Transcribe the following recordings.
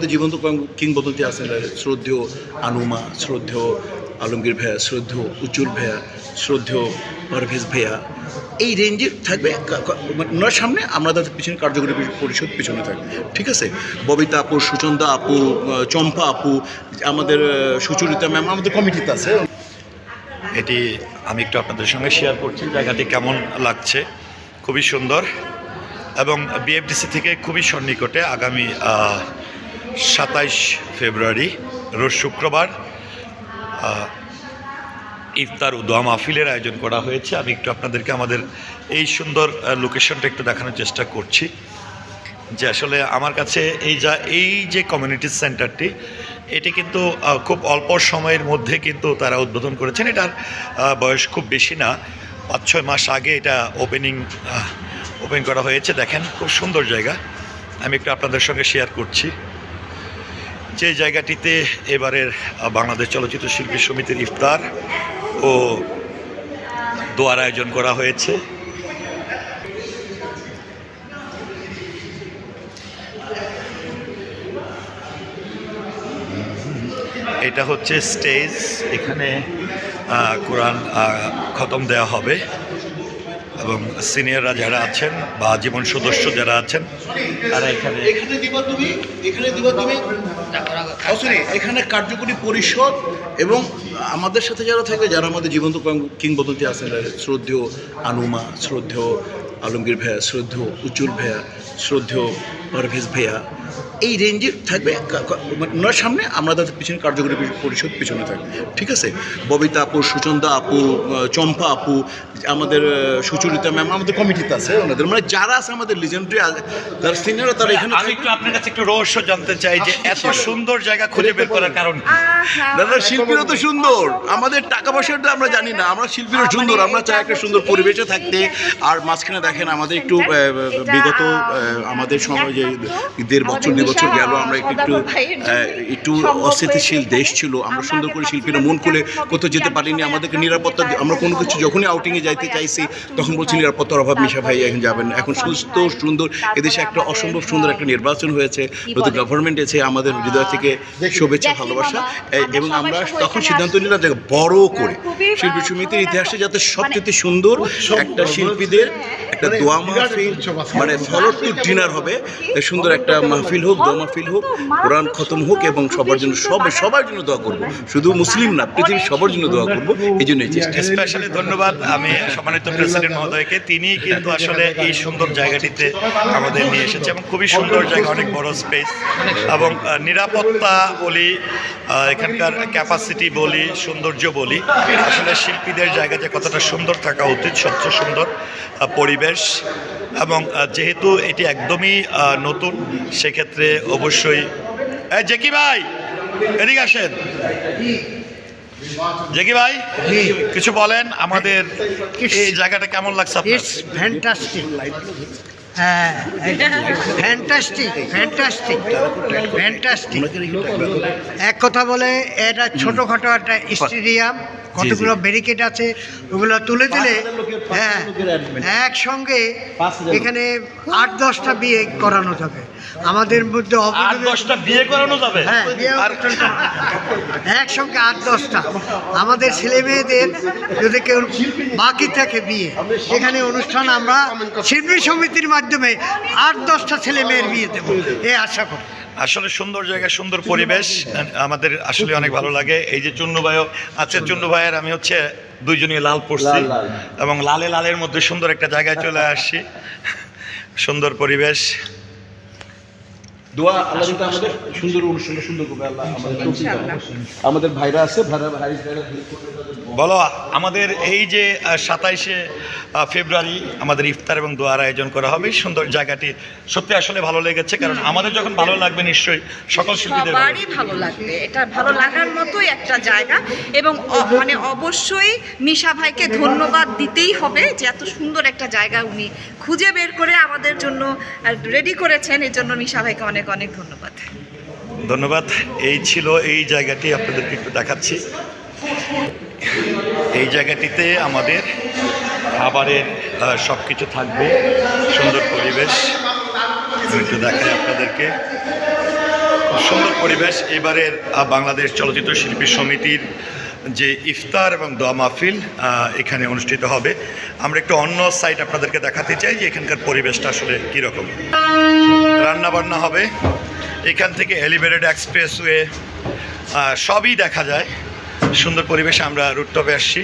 আমাদের জীবন্ত কিংবদন্তি আছেন শ্রদ্ধেয় আনুমা, শ্রদ্ধেয় আলমগীর ভাইয়া, শ্রদ্ধেয় উজ্জ্বল ভাইয়া, শ্রদ্ধেয় পারভেজ ভাইয়া। এই রেঞ্জে থাকবে মানে ওনার সামনে আমরা তাদের পিছনে কার্যকরী পরিষদ পিছনে থাকবে। ঠিক আছে? ববিতা আপু, সুচন্দা আপু চম্পা আপু, আমাদের সুচরিতা ম্যাম, আমাদের কমিটিতে আছে। এটি আমি একটু আপনাদের সঙ্গে শেয়ার করছি, জায়গাটি কেমন লাগছে? খুবই সুন্দর। এবং বিএফডিসি থেকে খুবই সন্নিকটে আগামী সাতাইশ ফেব্রুয়ারি, রোজ শুক্রবার ইফতার ও দোয়া মাহফিলের আয়োজন করা হয়েছে। আমি একটু আপনাদেরকে আমাদের এই সুন্দর লোকেশনটা একটু দেখানোর চেষ্টা করছি। যে আসলে আমার কাছে এই যা, এই যে কমিউনিটি সেন্টারটি এটি কিন্তু খুব অল্প সময়ের মধ্যে কিন্তু তারা উদ্বোধন করেছেন। এটার বয়স খুব বেশি না। পাঁচ ছয় মাস আগে এটা ওপেনিং ওপেন করা হয়েছে। দেখেন, খুব সুন্দর জায়গা। আমি একটু আপনাদের সঙ্গে শেয়ার করছি। যে জায়গাটিতে এবারের বাংলাদেশ চলচ্চিত্র শিল্পী সমিতির ইফতার ও দোয়ার আয়োজন করা হয়েছে। এটা হচ্ছে স্টেজ, এখানে কোরআন খতম দেওয়া হবে এবং সিনিয়ররা যারা আছেন বা জীবন সদস্য যারা আছেন, তারা এখানে এখানে দিবা তুমি, এখানে দিবা তুমি। Sorry, এখানে কার্যকরী পরিষদ এবং আমাদের সাথে যারা থাকে যারা আমাদের জীবন্ত কিংবদন্তি আছেন শ্রদ্ধেয় আনুমা শ্রদ্ধেয় আলমগীর ভাইয়া শ্রদ্ধেয় উজ্জ্বল ভাইয়া শ্রদ্ধেয় পারভেজ ভাইয়া এই রেঞ্জে থাকবে। ওনার সামনে আমরা তাদের পিছনে কার্যকরী পরিষদ পিছনে থাকবে। ঠিক আছে? ববিতা আপু সুচন্দা আপু চম্পা আপু আমাদের সুচরিতা ম্যাম আমাদের কমিটিতে আছে ওনাদের। মানে যারা আছে আমাদের লিজেন্ডারি যারা সিনিয়র তারা এখানে আমি একটু আপনার কাছে একটু রহস্য জানতে চাই যে এত সুন্দর জায়গা খুঁজে বের করার কারণ দাদা শিল্পীরা তো সুন্দর। আমাদের টাকা পয়সাটা আমরা জানি না। আমরা শিল্পীরা সুন্দর। আমরা চাই একটা সুন্দর পরিবেশে থাকতে। আর মাঝখানে দেখেন আমাদের একটু আহ, বিগত আহ, আমাদের সময় যে দেড় বছর বছর গেল আমরা একটু একটু একটু অস্থিতিশীল দেশ ছিল আমরা সুন্দর করে শিল্পীরা মন খুলে কোথাও যেতে পারিনি আমাদেরকে নিরাপত্তা আমরা কোনো কিছু যখনই আউটিংয়ে যাইতে চাইছি তখন বলছি নিরাপত্তার অভাব মিশা ভাই এখন যাবেন না। এখন সুস্থ সুন্দর এদেশে একটা অসম্ভব সুন্দর একটা নির্বাচন হয়েছে নতুন গভর্নমেন্ট এসে আমাদের হৃদয় থেকে শুভেচ্ছা ভালোবাসা এবং আমরা তখন সিদ্ধান্ত নিলাম যে বড় করে শিল্পী সমিতির ইতিহাসে যাতে সবচেয়ে সুন্দর একটা শিল্পীদের একটা দোয়া মাহফিল মানে ফলট টু ডিনার হবে সুন্দর একটা মাহফিল হোক দোয়া হোক, কোরআন খতম হোক এবং সবার জন্য সব সবার জন্য দোয়া করব। শুধু মুসলিম না, পৃথিবীর সবার জন্য দোয়া করব, এই চেষ্টা স্পেশালি ধন্যবাদ আমি সম্মানিত প্রেসিডেন্ট মহোদয়কে। তিনি কিন্তু আসলে এই সুন্দর জায়গাটিতে আমাদের নিয়ে এসেছে এবং খুবই সুন্দর জায়গা, অনেক বড় স্পেস এবং নিরাপত্তা বলি এখানকার ক্যাপাসিটি বলি, সৌন্দর্য বলি, আসলে শিল্পীদের জায়গা যে কতটা সুন্দর থাকা উচিত স্বচ্ছ, সুন্দর পরিবেশ। এবং যেহেতু এটি একদমই নতুন, সেক্ষেত্রে অবশ্যই। এই জেকি ভাই এদিকে আসেন। জেকি ভাই কিছু বলেন আমাদের এই জায়গাটা কেমন লাগছে আপনার? ফ্যান্টাস্টিক হ্যাঁ ফ্যান্টাস্টিক ফ্যান্টাস্টিক ফ্যান্টাস্টিক এক কথা বলে এটা ছোটোখাটো একটা স্টেডিয়াম। কতগুলো ব্যারিকেড আছে ওগুলো তুলে দিলে হ্যাঁ একসঙ্গে এখানে আট দশটা বিয়ে করানো যাবে। আমাদের মধ্যে আট দশটা বিয়ে করানো যাবে? হ্যাঁ একসঙ্গে আট দশটা। আমাদের ছেলে মেয়েদের যদি কেউ বাকি থাকে বিয়ে এখানে অনুষ্ঠান আমরা শিল্পী সমিতির মাধ্যমে আট দশটা ছেলে মেয়ের বিয়ে দেবো। এ আশা করি। আসলে সুন্দর জায়গা সুন্দর পরিবেশ। আমাদের আসলে অনেক ভালো লাগে। এই যে চুন্নু ভাইও আছে চুন্নু ভাইয়ের আমি হচ্ছে দুইজনই লাল পড়ছি এবং লালে লালের মধ্যে সুন্দর একটা জায়গায় চলে আসছি। সুন্দর পরিবেশ। দোয়া আল্লাহ যাতে আমাদের সুন্দর অনুষ্ঠানটা সুন্দর করবে আল্লাহ আমাদের আমাদের ভাইরা আছে ভাইরা ভাই। বলো আমাদের এই যে সাতাইশে ফেব্রুয়ারি আমাদের ইফতার এবং দোয়ার আয়োজন করা হবে। সুন্দর জায়গাটি সত্যি আসলে ভালো লেগেছে কারণ আমাদের যখন ভালো লাগবে নিশ্চয়ই সকল শিল্পীদের সবারই ভালো লাগবে। এটা ভালো লাগার মতোই একটা জায়গা এবং মানে অবশ্যই মিশা ভাইকে ধন্যবাদ দিতেই হবে যে এত সুন্দর একটা জায়গা উনি খুঁজে বের করে আমাদের জন্য রেডি করেছেন। এর জন্য মিশা ভাইকে অনেক অনেক অনেক ধন্যবাদ। ধন্যবাদ। এই ছিল এই জায়গাটি, আপনাদেরকে একটু দেখাচ্ছি। এই জায়গাটিতে আমাদের খাবারের সব কিছু থাকবে। সুন্দর পরিবেশ। একটু দেখাই আপনাদেরকে। সুন্দর পরিবেশ। এবারের বাংলাদেশ চলচ্চিত্র শিল্পী সমিতির যে ইফতার এবং দোয়া মাহফিল এখানে অনুষ্ঠিত হবে। আমরা একটু অন্য সাইড আপনাদেরকে দেখাতে চাই যে এখানকার পরিবেশটা আসলে কীরকম। রান্না বান্না হবে। এখান থেকে এলিভেটেড এক্সপ্রেসওয়ে সবই দেখা যায়। সুন্দর পরিবেশে আমরা রুটটপে আসছি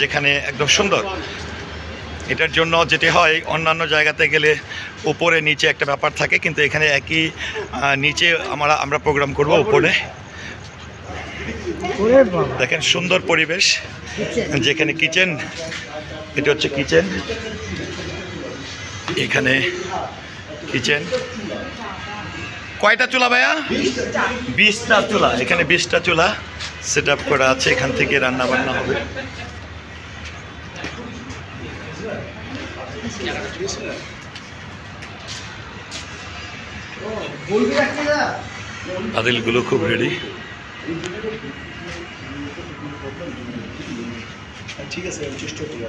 যেখানে একদম সুন্দর। এটার জন্য যেটি হয় অন্যান্য জায়গাতে গেলে উপরে, নিচে একটা ব্যাপার থাকে, কিন্তু এখানে একই নিচে আমরা আমরা প্রোগ্রাম করব উপরে। দেখেন সুন্দর পরিবেশ। যেখানে কিচেন এটা হচ্ছে কিচেন। এখানে কিচেন। কয়টা চুলা ভাইয়া? বিশটা চুলা। এখানে বিশটা চুলা সেট আপ করা আছে। এখান থেকে রান্না বান্না হবে। আদিলগুলো খুব রেডি ঠিক আছে চেষ্টা করি